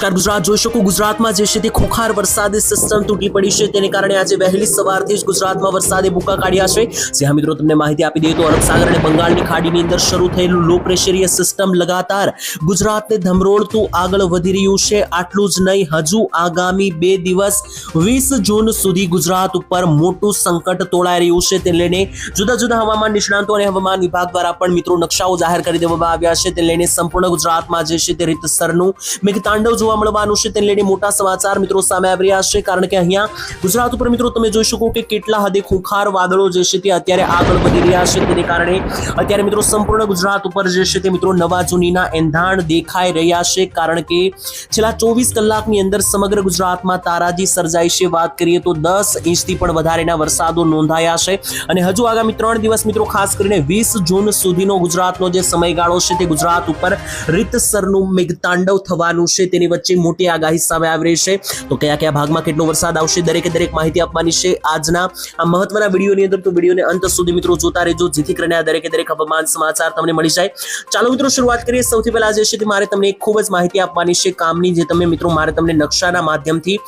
નમસ્કાર. ગુજરાત જોઈ શકો. ગુજરાતમાં જે છે તે ખોખાર વરસાદી સિસ્ટમ તૂટી પડી છે. તેને કારણે આજે વહેલી સવારથી જ ગુજરાતમાં વરસાદે બુકા કાઢ્યા છે. જ્યાં મિત્રો તમને માહિતી આપી દઈએ તો અરબ અને બંગાળની ખાડીની અંદર શરૂ થયેલું લો પ્રેશરીય સિસ્ટમ લગાતાર ગુજરાતને ધમરોળતું આગળ વધી રહ્યું છે. આટલું જ નહીં, હજુ આગામી બે દિવસ વીસ જૂન સુધી ગુજરાત ઉપર મોટું સંકટ તોળાઈ રહ્યું છે. તેને લઈને જુદા જુદા હવામાન નિષ્ણાંતો અને હવામાન વિભાગ દ્વારા પણ મિત્રો નકશાઓ જાહેર કરી દેવામાં આવ્યા છે. તેને લઈને સંપૂર્ણ ગુજરાતમાં જે છે તે રીતસરનું મેઘતાંડવ જોવા મળવાનું છે તેને લઈને મોટા સમાચાર મિત્રો સામે આવી રહ્યા છે. કારણ કે અહીંયા ગુજરાત ઉપર મિત્રો તમે જોઈ શકો કે કેટલા હદે ખુખાર વાદળો જે છે તે અત્યારે આગળ વધી રહ્યા છે. તેને કારણે અત્યારે મિત્રો સંપૂર્ણ ગુજરાત ઉપર જે છે તે મિત્રો નવા જૂનીના એંધાણ દેખાઈ રહ્યા છે. કારણ કે છેલ્લા ચોવીસ કલાકની અંદર સમગ્ર ગુજરાતમાં તારાજી સર્જાઈ છે. વાત કરીએ તો દસ ઇંચથી પણ વધારેના વરસાદો નોંધાયા છે. અને હજુ આગામી ત્રણ દિવસ મિત્રો ખાસ કરીને વીસ જૂન સુધીનો ગુજરાતનો જે સમયગાળો છે તે ગુજરાત ઉપર રીતસરનું મેઘતાંડવ થવાનું છે. તેની વચ્ચે મોટી આગાહી સામે આવી રહી છે. તો કયા કયા ભાગમાં કેટલો વરસાદ આવશે, દરેકે દરેક માહિતી આપવાની છે આજના આ મહત્વના વિડીયોની અંદર. તો વિડીયોને અંત સુધી મિત્રો જોતા રહેજો, જેથી કરીને આ દરેકે દરેક હવામાન સમાચાર તમને મળી જાય. ચાલો મિત્રો શરૂઆત કરીએ. સૌથી પહેલા જે છે મારે તમને ખૂબ જ માહિતી આપવાની છે. કામની જે તમે મિત્રો, મારે તમને નકશાના માધ્યમથી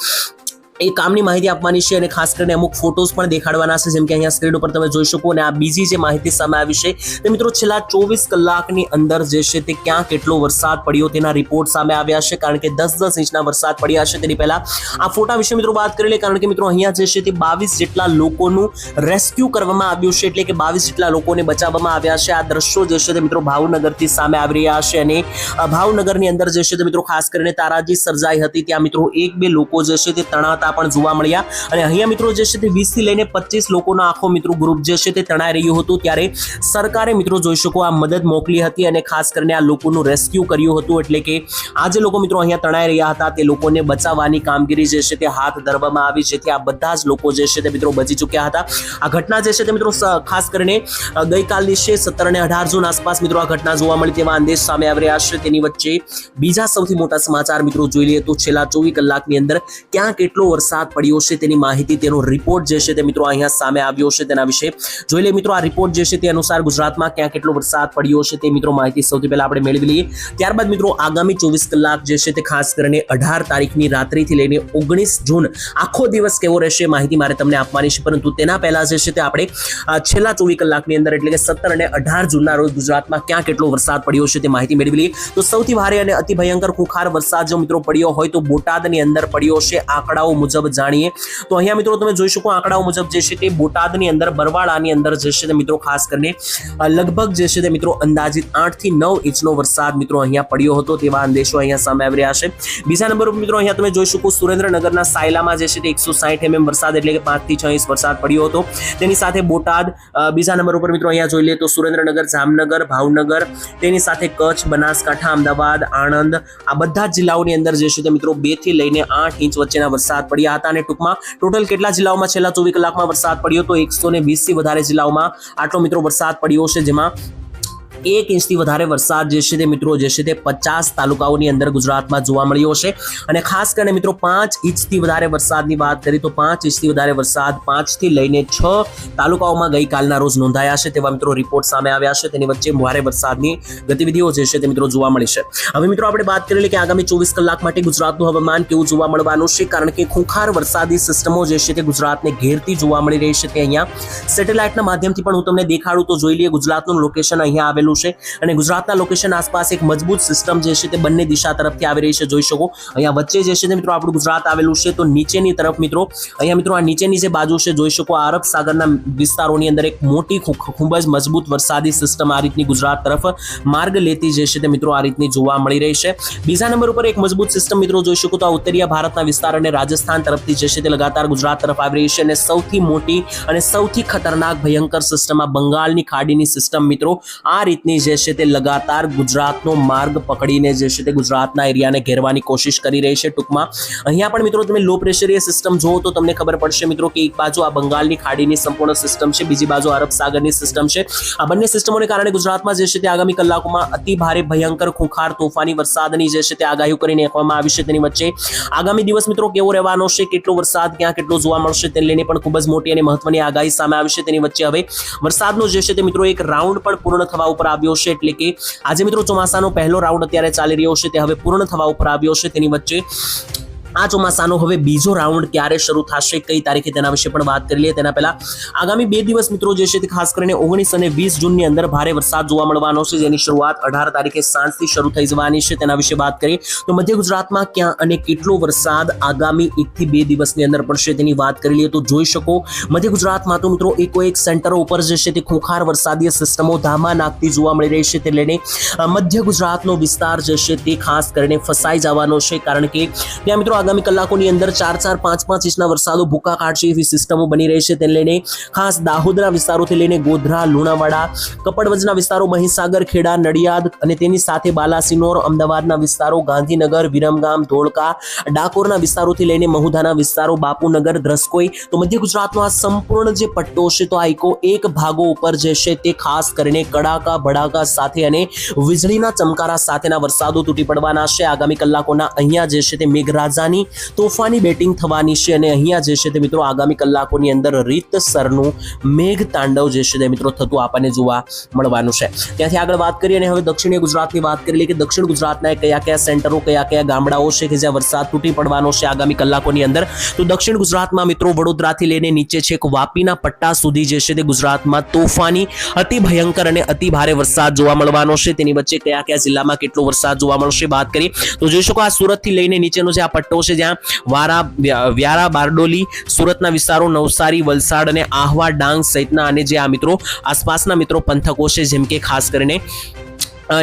એ કામની માહિતી આપવાની છે અને ખાસ કરીને અમુક ફોટોઝ પણ દેખાડવાના છે, જેમ કે અહીંયા સ્ક્રીન ઉપર તમે જોઈ શકો અને આ બીજી જે માહિતી સામે આવી છે, તે મિત્રો છેલ્લા ચોવીસ કલાકની અંદર જે છે તે ક્યાં કેટલો વરસાદ પડ્યો તેના રિપોર્ટ સામે આવ્યા છે, કારણ કે દસ દસ ઇંચના વરસાદ પડ્યા છે તેની પહેલા. આ ફોટા વિશે મિત્રો વાત કરી લે કારણ કે મિત્રો અહીંયા જે છે તે બાવીસ જેટલા લોકોનું રેસ્ક્યુ કરવામાં આવ્યું છે, એટલે કે બાવીસ જેટલા લોકોને બચાવવામાં આવ્યા છે. આ દ્રશ્યો જે છે તે મિત્રો ભાવનગરથી સામે આવી રહ્યા છે અને ભાવનગરની અંદર જે છે તે મિત્રો ખાસ કરીને તારાજી સર્જાઈ હતી, ત્યાં મિત્રો એક બે લોકો જે છે તે તણાતા પણ જોવા મળ્યા. અને અહીંયા મિત્રો જે છે તે વીસથી લઈને પચીસ લોકોનો આખો મિત્રો ગ્રુપ જે છે તે તણાઈ રહ્યું હતું. ત્યારે સરકારે મિત્રો જોઈ શકો આ મદદ મોકલી હતી અને ખાસ કરીને આ લોકોનું રેસ્ક્યુ કર્યું હતું. એટલે કે આ જે લોકો મિત્રો અહીંયા તણાઈ રહ્યા હતા તે લોકોને બચાવવાની કામગીરી જે છે તે હાથ ધરવામાં આવી. જેથી આ બધા જ લોકો જે છે તે મિત્રો બચી ચૂક્યા હતા. આ ઘટના જે છે તે મિત્રો ખાસ કરીને ગઈકાલ છે સત્તર અને અઢાર જૂન આસપાસ મિત્રો આ ઘટના જોવા મળી તેવા અંદેશ સામે આવી રહ્યા છે. તેની વચ્ચે બીજા સૌથી મોટા સમાચાર મિત્રો જોઈ લઈએ તો છેલ્લા ચોવીસ કલાકની અંદર ક્યાં કેટલો વરસાદ પડ્યો છે તેની માહિતી, તેનો રિપોર્ટ જે છે તે મિત્રો અહીંયા સામે આવ્યો છે તેના વિશે. જોઈ લઈએ મિત્રો, આ રિપોર્ટ જે છે તે અનુસાર ગુજરાતમાં ક્યાં કેટલો વરસાદ પડ્યો છે તે મિત્રો માહિતી સૌથી પહેલા આપણે મેળવી લઈએ. ત્યારબાદ મિત્રો, આગામી ચોવીસ કલાક જે છે તે ખાસ કરીને અઢાર તારીખની રાત્રિથી લઈને ઓગણીસ જૂન આખો દિવસ કેવો રહેશે માહિતી મારે તમને આપવાની છે. પરંતુ તેના પહેલા જે છે તે આપણે છેલ્લા ચોવીસ કલાકની અંદર એટલે કે સત્તર અને અઢાર જૂનના રોજ ગુજરાતમાં ક્યાં કેટલો વરસાદ પડ્યો છે તે માહિતી મેળવી લઈએ. તો સૌથી ભારે અને અતિ ભયંકર ખુખાર વરસાદ જો મિત્રો પડ્યો હોય તો બોટાદની અંદર પડ્યો છે આંકડાઓ મુજબ જાણીએ. તો અહીંયા મિત્રો તમે જોઈ શકો આંકડાઓ મુજબ જે છે તે બોટાદની અંદર બરવાળાની અંદર જે છે તે મિત્રો ખાસ કરીને લગભગ જે છે તે મિત્રો અંદાજિત આઠથી નવ ઇંચનો વરસાદ મિત્રો અહીંયા પડ્યો હતો તેવા અંદેશો અહીંયા સામે આવી રહ્યા છે. બીજા નંબર ઉપર મિત્રો અહીંયા તમે જોઈ શકો સુરેન્દ્રનગરના સાયલામાં જે છે તે એકસો સાઠ એમએમ વરસાદ એટલે કે પાંચથી છ ઇંચ વરસાદ પડ્યો હતો. તેની સાથે બોટાદ બીજા નંબર ઉપર મિત્રો અહીંયા જોઈ લઈએ તો સુરેન્દ્રનગર, જામનગર, ભાવનગર, તેની સાથે કચ્છ, બનાસકાંઠા, અમદાવાદ, આણંદ આ બધા જિલ્લાઓની અંદર જે છે તે મિત્રો બેથી લઈને આઠ ઇંચ વચ્ચેના વરસાદ પડ્યા હતા અને ટૂંકમાં ટોટલ કેટલા જિલ્લાઓમાં છેલ્લા ચોવીસ કલાકમાં વરસાદ પડ્યો તો એકસો ને વીસથી વધારે જિલ્લાઓમાં આટલો મિત્રો વરસાદ પડ્યો છે જેમાં એક ઇંચથી વધારે વરસાદ જે છે તે મિત્રો જે છે તે પચાસ તાલુકાઓની અંદર ગુજરાતમાં જોવા મળ્યો છે. અને ખાસ કરીને મિત્રો પાંચ ઇંચથી વધારે વરસાદની વાત કરીએ તો પાંચ ઇંચથી વધારે વરસાદ પાંચથી લઈને છ તાલુકાઓમાં ગઈકાલના રોજ નોંધાયા છે તેવા મિત્રો રિપોર્ટ સામે આવ્યા છે. તેની વચ્ચે ભારે વરસાદની ગતિવિધિઓ જે છે તે મિત્રો જોવા મળી છે. હવે મિત્રો આપણે વાત કરી કે આગામી ચોવીસ કલાક માટે ગુજરાતનું હવામાન કેવું જોવા મળવાનું છે. કારણ કે ખૂંખાર વરસાદી સિસ્ટમો જે છે તે ગુજરાતને ઘેરતી જોવા મળી રહી છે તે અહીંયા સેટેલાઇટના માધ્યમથી પણ હું તમને દેખાડું તો જોઈ લઈએ ગુજરાતનું લોકેશન અહીંયા આવેલું છે અને ગુજરાતના લોકેશન આસપાસ એક મજબૂત સિસ્ટમ જે છે તે બંને દિશા તરફથી આવી રહી છે. જોઈ શકો. અહીંયા વચ્ચે જે છે મિત્રો આપણું ગુજરાત આવેલું છે તો નીચેની તરફ મિત્રો, અહીંયા મિત્રો આ નીચેની જે બાજુ છે જોઈ શકો આ અરબ સાગરના વિસ્તારોની અંદર એક મોટી ખૂબ જ મજબૂત વરસાદી સિસ્ટમ આ રીતની ગુજરાત તરફ માર્ગ લેતી જે છે તે મિત્રો આ રીતની જોવા મળી રહી છે. બીજા નંબર ઉપર એક મજબૂત સિસ્ટમ મિત્રો જોઈ શકો તો આ ઉત્તરીય ભારતના વિસ્તાર અને રાજસ્થાન તરફથી જે છે તે લગાતાર ગુજરાત તરફ આવી રહી છે અને સૌથી મોટી અને સૌથી ખતરનાક ભયંકર સિસ્ટમ આ બંગાળની ખાડીની સિસ્ટમ મિત્રો આ રીતની જે છે તે લગાતાર ગુજરાતનો માર્ગ પકડીને જે છે તે ગુજરાતના એરિયાને ઘેરવાની કોશિશ કરી રહી છે ટૂંકમાં. અહીંયા પણ મિત્રો તમે લો પ્રેશરીય સિસ્ટમ જુઓ તો તમને ખબર પડશે મિત્રો કે એક બાજુ આ બંગાળની ખાડીની સંપૂર્ણ સિસ્ટમ છે, બીજી બાજુ અરબ સાગરની સિસ્ટમ છે. આ બંને સિસ્ટમોને કારણે ગુજરાતમાં જે છે તે આગામી કલાકોમાં અતિ ભારે ભયંકર ખુંખાર તોફાની વરસાદની જે છે તે આગાહી કરીને આપવામાં આવી છે તેની વચ્ચે. આગામી દિવસ મિત્રો કેવો રહેવાનો છે, કેટલો વરસાદ ક્યાં કેટલો જોવા મળશે તેને લઈને પણ ખૂબ જ મોટી અને મહત્વની આગાહી સામે આવી છે તેની વચ્ચે. હવે વરસાદનો જે છે તે મિત્રો એક રાઉન્ડ પણ પૂર્ણ થવા ઉપર આવ્યો છે એટલે કે આજે મિત્રો ચોમાસાનો પહેલો રાઉન્ડ અત્યારે ચાલી રહ્યો છે તે હવે પૂર્ણ થવા ઉપર આવ્યો છે તેની વચ્ચે આ ચોમાસાનો હવે બીજો રાઉન્ડ ક્યારે શરૂ થશે, કઈ તારીખે તેના વિશે પણ વાત કરી લઈએ. તેના પહેલા આગામી બે દિવસ મિત્રો જે છે તે ખાસ કરીને ઓગણીસ અને વીસ જૂનની અંદર ભારે વરસાદ જોવા મળવાનો છે, જેની શરૂઆત અઢાર તારીખે સાંજથી શરૂ થઈ જવાની છે. તેના વિશે વાત કરીએ તો મધ્ય ગુજરાતમાં ક્યાં અને કેટલો વરસાદ આગામી એકથી બે દિવસની અંદર પડશે તેની વાત કરી લઈએ તો જોઈ શકો. મધ્ય ગુજરાતમાં તો મિત્રો એકો એક સેન્ટરો ઉપર જે છે તે ખોખાર વરસાદીય સિસ્ટમો ધામા નાખતી જોવા મળી રહી છે. તે લઈને મધ્ય ગુજરાતનો વિસ્તાર જે છે તે ખાસ કરીને ફસાઈ જવાનો છે, કારણ કે ત્યાં મિત્રો આગામી કલાકોની અંદર ચાર ચાર પાંચ પાંચ ઇંચના વરસાદો ભૂકા કાઢશે એવી સિસ્ટમો બની રહી છે. તેને લઈને ખાસ દાહોદના વિસ્તારોથી લઈને ગોધરા, લુણાવાડા, કપડવજના વિસ્તારો, મહીસાગર, ખેડા, નડિયાદ અને તેની સાથે બાલાસિનોર, અમદાવાદના વિસ્તારો, ગાંધીનગર, વિરમગામ, ધોળકા, ડાકોરના વિસ્તારોથી લઈને મહુધાના વિસ્તારો, બાપુનગર દ્રસ્કોઈ તો મધ્ય ગુજરાતનો આ સંપૂર્ણ જે પટ્ટો છે તો આ ઇકો એક ભાગો ઉપર જે છે તે ખાસ કરીને કડાકા, ભડાકા સાથે અને વીજળીના ચમકારા સાથેના વરસાદો તૂટી પડવાના છે. આગામી કલાકોના અહીંયા જે છે તે મેઘરાજાની તોફાની બેટિંગ થવાની છે અને અહીંયા જે છે તે મિત્રો આગામી કલાકોની અંદર રીતસરનું મેઘ તાંડવ જે છે તે મિત્રો થતું આપણને જોવા મળવાનું છે. ત્યાંથી આગળ વાત કરીએ અને હવે દક્ષિણીય ગુજરાતની વાત કરી લઈએ કે દક્ષિણ ગુજરાતના કયા કયા સેન્ટરો, કયા કયા ગામડાઓ છે કે જ્યાં વરસાદ તૂટી પડવાનો છે આગામી કલાકોની અંદર. તો દક્ષિણ ગુજરાતમાં મિત્રો વડોદરાથી લઈને નીચે છેક વાપીના પટ્ટા સુધી જે છે તે ગુજરાતમાં તોફાની, અતિ ભયંકર અને અતિ ભારે વરસાદ જોવા મળવાનો છે. તેની વચ્ચે કયા કયા જિલ્લામાં કેટલો વરસાદ જોવા મળશે વાત કરીએ. તો જોઈ શકો આ સુરતથી લઈને નીચેનો જે આ પટ્ટો છે જ્યાં વારા વ્યારા, બારડોલી, સુરતના વિસ્તારો, નવસારી, વલસાડ અને આહવા, ડાંગ સહિતના અને જે આ મિત્રો, આસપાસના મિત્રો, પંથકો છે, જેમ કે ખાસ કરીને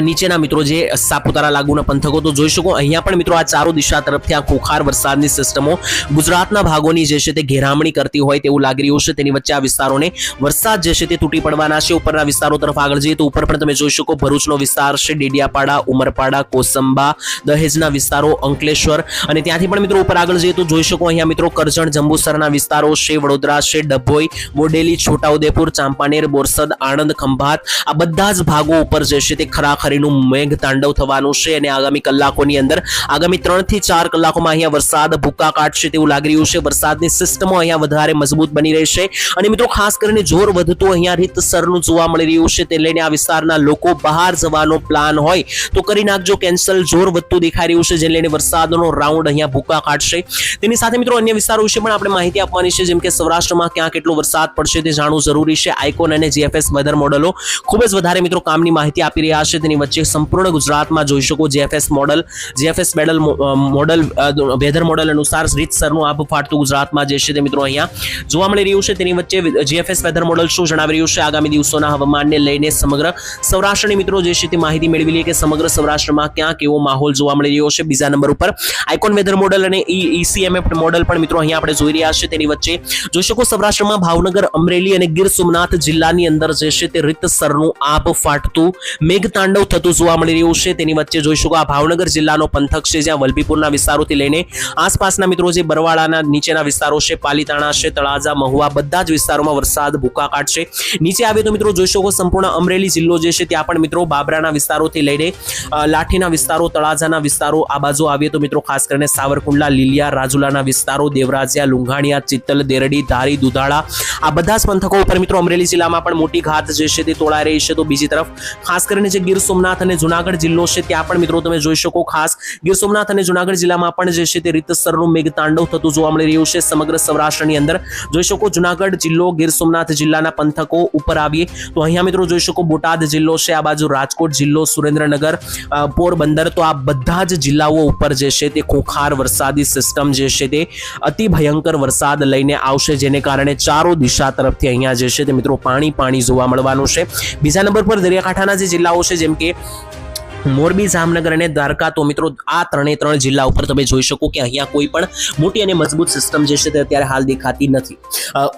નીચેના મિત્રો જે સાપુતારા લાગુના પંથકો તો જોઈ શકો. અહીંયા પણ મિત્રો આ ચારો દિશા તરફથી આ ખોખાર વરસાદની સિસ્ટમો ગુજરાતના ભાગોની જે છે તે ઘેરામણી કરતી હોય તેવું લાગી રહ્યું છે. તેની વચ્ચે આ વિસ્તારોને વરસાદ જે છે તે તૂટી પડવાના છે. ઉપરના વિસ્તારો તરફ આગળ જઈએ તો ઉપર પણ તમે જોઈ શકો ભરૂચનો વિસ્તાર છે, ડેડિયાપાડા, ઉમરપાડા, કોસંબા, દહેજના વિસ્તારો, અંકલેશ્વર અને ત્યાંથી પણ મિત્રો ઉપર આગળ જઈએ તો જોઈ શકો અહીંયા મિત્રો કરજણ, જંબુસરના વિસ્તારો છે, વડોદરા છે, ડભોઈ, બોડેલી, છોટાઉદેપુર, ચાંપાનેર, બોરસદ, આણંદ, ખંભાત આ બધા જ ભાગો ઉપર જે છે તે ખરાખરીનું મેઘ તાંડવ થવાનું છે અને આગામી કલાકોની અંદર, આગામી ત્રણથી ચાર કલાકોમાં અહીંયા વરસાદ ભૂકા કાઢશે તેવું લાગી રહ્યું છે. વરસાદની સિસ્ટમો અહીંયા વધારે મજબૂત બની રહેશે અને મિત્રો, ખાસ કરીને જોર વધતું અહીંયા રીતસરનું જોવા મળી રહ્યું છે. તે લઈને આ વિસ્તારના લોકો બહાર જવાનો પ્લાન હોય તો કરી નાખજો. કેન્સલ જોર વધતું દેખાઈ રહ્યું છે, જેને લઈને વરસાદનો રાઉન્ડ અહીંયા ભૂકા કાઢશે તેની સાથે મિત્રો, અન્ય વિસ્તારો વિશે પણ આપણે માહિતી આપવાની છે, જેમ કે સૌરાષ્ટ્રમાં ક્યાં કેટલો વરસાદ પડશે તે જાણવું જરૂરી છે. આઇકોન અને જીએફએસ વેધર મોડલો ખૂબ જ વધારે મિત્રો કામની માહિતી આપી રહ્યા છે. તેની વચ્ચે સંપૂર્ણ ગુજરાતમાં જોઈ શકો GFS model GFS medal model weather model અનુસાર રીતસરનું આબ ફાટતું ગુજરાતમાં જે છે તે મિત્રો અહીંયા જોવા મળી રહ્યું છે. તેની વચ્ચે જીએફએસ વેધર મોડલ શું જણાવી રહ્યું છે? આગામી દિવસોના હવામાનને લઈને સમગ્ર સૌરાષ્ટ્રની મિત્રો જે છે તે માહિતી મેળવી લઈએ કે સમગ્ર સૌરાષ્ટ્રમાં ક્યાં કેવો માહોલ જોવા મળી રહ્યો છે બીજા નંબર ઉપર. આઇકોન વેધર મોડલ અને ઈસીએમએફ મોડલ પણ મિત્રો અહીંયા આપણે જોઈ રહ્યા છે. તેની વચ્ચે જોઈ શકો સૌરાષ્ટ્રમાં ભાવનગર, અમરેલી અને ગીર સોમનાથ જિલ્લાની અંદર જે છે તે રીતસરનું આભ ફાટતું મેઘતાંડવ થતું જોવા મળી રહ્યું છે. તેની વચ્ચે જોઈશું કે આ ભાવનગર જિલ્લાનો પંથક છે, જ્યાં વલભીપુરના વિસ્તારોથી લઈને આસપાસના મિત્રો જે બરવાળાના નીચેના વિસ્તારો છે, પાલીતાણા છે, તળાજા, મહુવા બધા જ વિસ્તારોમાં વરસાદ ભૂકાકાટ છે. નીચે આવે તો મિત્રો જોઈ શકો સંપૂર્ણ અમરેલી જિલ્લો જે છે, ત્યાં પણ મિત્રો બાબરાના વિસ્તારોથી લઈને લાઠીના વિસ્તારો, તળાજાના વિસ્તારો, આ બાજુ આવીએ તો મિત્રો ખાસ કરીને સાવરકુંડલા, લીલિયા, રાજુલાના વિસ્તારો, દેવરાજિયા, લુંઘાણિયા, ચિત્તલ, દેરડી, ધારી, દુધાળા, આ બધા જ પંથકો ઉપર મિત્રો અમરેલી જિલ્લામાં પણ મોટી ઘાત જે છે, તે તોળાઈ રહી છે. તો બીજી તરફ ખાસ કરીને જે ગીર સોમનાથ અને જુનાગઢ જિલ્લો છે, ત્યાં પણ મિત્રો તમે જોઈ શકો ખાસ. ગીર સોમનાથ અને જુનાગઢ જિલ્લામાં પણ જે છે તે રીતસરનું મેઘતાંડવ થતું જોવા મળી રહ્યું છે સમગ્ર સૌરાષ્ટ્રની અંદર. જોઈ શકો જુનાગઢ જિલ્લો, ગીર સોમનાથ જિલ્લાના પંથકો ઉપર આવીએ તો અહીંયા મિત્રો જોઈ શકો બોટાદ જિલ્લો છે, આ બાજુ રાજકોટ જિલ્લો, સુરેન્દ્રનગર પોરબંદર તો આ બધા જ જિલ્લાઓ ઉપર જે છે તે ખોખાર વરસાદી સિસ્ટમ જે છે તે અતિ ભયંકર વરસાદ લઈને આવશે, જેને કારણે ચારો દિશા તરફથી અહીંયા જે છે તે મિત્રો પાણી પાણી જોવા મળવાનું છે. બીજા નંબર પર દરિયાકાંઠાના જે જિલ્લાઓ છે જેમ કે મોરબી, જામનગર અને દ્વારકા તો મિત્રો આ ત્રણે ત્રણ જિલ્લા ઉપર તમે જોઈ શકો કે અહીંયા કોઈ પણ મોટી અને મજબૂત સિસ્ટમ જે છે તે અત્યારે હાલ દેખાતી નથી.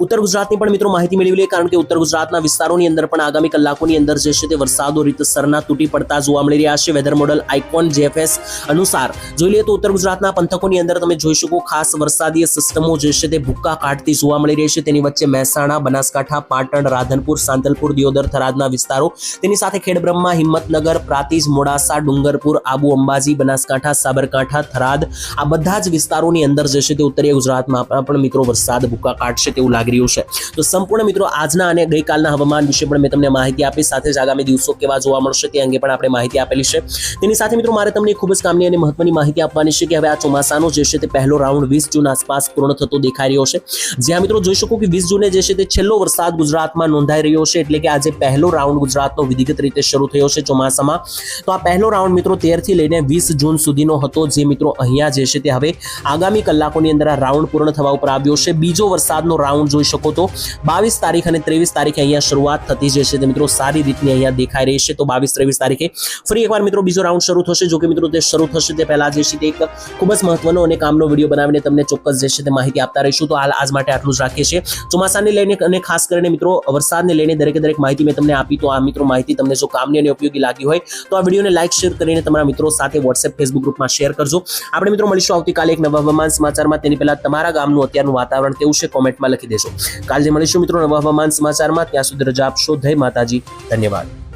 ઉત્તર ગુજરાતની પણ મિત્રો માહિતી મેળવી લઈએ કારણ કે ઉત્તર ગુજરાતના વિસ્તારોની અંદર પણ આગામી કલાકોની અંદર જે છે તે વરસાદો રીતસરના તૂટી પડતા જોવા મળી રહ્યા છે. વેધર મોડલ આઇકોન જેફએસ અનુસાર જોઈ લઈએ તો ઉત્તર ગુજરાતના પંથકોની અંદર તમે જોઈ શકો ખાસ વરસાદીય સિસ્ટમો જે છે તે ભૂક્કા કાઢતી જોવા મળી રહી છે. તેની વચ્ચે મહેસાણા, બનાસકાંઠા, પાટણ, રાધનપુર, સાંતલપુર, દિયોદર, થરાદના વિસ્તારો. તેની સાથે ખેડબ્રહ્મા, હિંમતનગર, પ્રાતિજ મોડા મોડાસા ડુંગરપુર, આબુ અંબાજી, બનાસકાંઠા, સાબરકાંઠા, થરાદ આ બધા જ વિસ્તારોની અંદર જે છે તે ઉત્તરીય ગુજરાતમાં પણ મિત્રો વરસાદ ભૂકા કાઢશે તેવું લાગી રહ્યું છે. તો સંપૂર્ણ મિત્રો આજના અને ગઈકાલના હવામાન વિશે પણ મેં તમને માહિતી આપી. સાથે જ આગામી દિવસો કેવા જોવા મળશે તે અંગે પણ આપણે માહિતી આપેલી છે. તેની સાથે મિત્રો મારે તમને ખૂબ જ કામની અને મહત્વની માહિતી આપવાની છે કે હવે આ ચોમાસાનો જે છે તે પહેલો રાઉન્ડ વીસ જૂન આસપાસ પૂર્ણ થતો દેખાઈ રહ્યો છે. જ્યાં મિત્રો જોઈ શકો કે વીસ જૂને જે છે તે છેલ્લો વરસાદ ગુજરાતમાં નોંધાઈ રહ્યો છે. એટલે કે આજે પહેલો રાઉન્ડ ગુજરાતનો વિધિગત રીતે શરૂ થયો છે ચોમાસામાં. તો આ પહેલો રાઉન્ડ મિત્રો તેરથી લઈને વીસ જૂન સુધીનો હતો જે મિત્રો અહીંયા જે છે તે હવે આગામી કલાકોની અંદર આ રાઉન્ડ પૂર્ણ થવા ઉપર આવ્યો છે. બીજો વરસાદનો રાઉન્ડ જોઈ શકો તો બાવીસ તારીખ અને ત્રેવીસ તારીખે અહીંયા શરૂઆત થતી જે છે તે મિત્રો સારી રીતની અહીંયા દેખાઈ રહી છે. તો બાવીસ, ત્રેવીસ તારીખે ફરી એકવાર મિત્રો બીજો રાઉન્ડ શરૂ થશે. જો કે મિત્રો તે શરૂ થશે તે પહેલા જે છે તે એક ખૂબ જ મહત્વનો અને કામનો વીડિયો બનાવીને તમને ચોક્કસ જે છે તે માહિતી આપતા રહીશું. તો હાલ આજ માટે આટલું જ રાખીએ છીએ. ચોમાસાને લઈને અને ખાસ કરીને મિત્રો વરસાદને લઈને દરેકે દરેક માહિતી મેં તમને આપી. તો આ મિત્રો માહિતી તમને જો કામની અને ઉપયોગી લાગી હોય તો આ વિડીયોને લાઇક શેર કરીને તમારા મિત્રો સાથે વોટ્સએપ ફેસબુક ગ્રુપમાં શેર કરજો. આપણે મિત્રો મળીશું આવતીકાલે એક નવા હવામાન સમાચારમાં. તેની પહેલા તમારા ગામનું અત્યારનું વાતાવરણ કેવું છે કોમેન્ટમાં લખી દેજો. કાલે મળીશું મિત્રો નવા હવામાન સમાચારમાં. ત્યાં સુધી રજા આપશો. જય માતાજી. ધન્યવાદ.